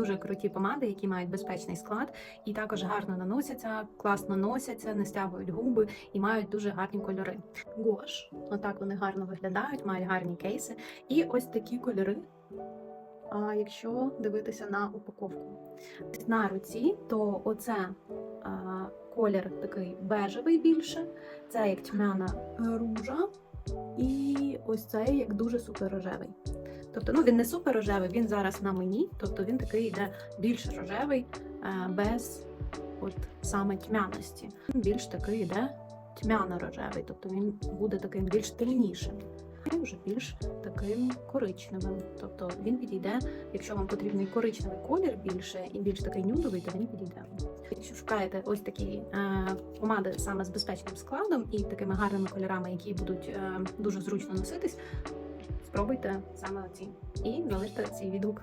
дуже круті помади, які мають безпечний склад, і також гарно наносяться, класно носяться, не стягують губи і мають дуже гарні кольори. Гош, отак вони гарно виглядають, мають гарні кейси. І ось такі кольори. А якщо дивитися на упаковку на руці, то оце а, колір такий бежевий більше, це як тьмяна е, ружа, і ось цей як дуже супер рожевий. Тобто, ну він не супер рожевий, він зараз на мені, тобто він такий йде більш рожевий, е, без от саме тьмяності. Він більш такий йде тьмяно-рожевий, тобто він буде таким більш темнішим. І вже більш таким коричневим. Тобто він підійде, якщо вам потрібний коричневий колір більше і більш такий нюдовий, то він підійде. Якщо шукаєте ось такі е, помади саме з безпечним складом і такими гарними кольорами, які будуть е, дуже зручно носитись, спробуйте саме оці і залиште цей відгук.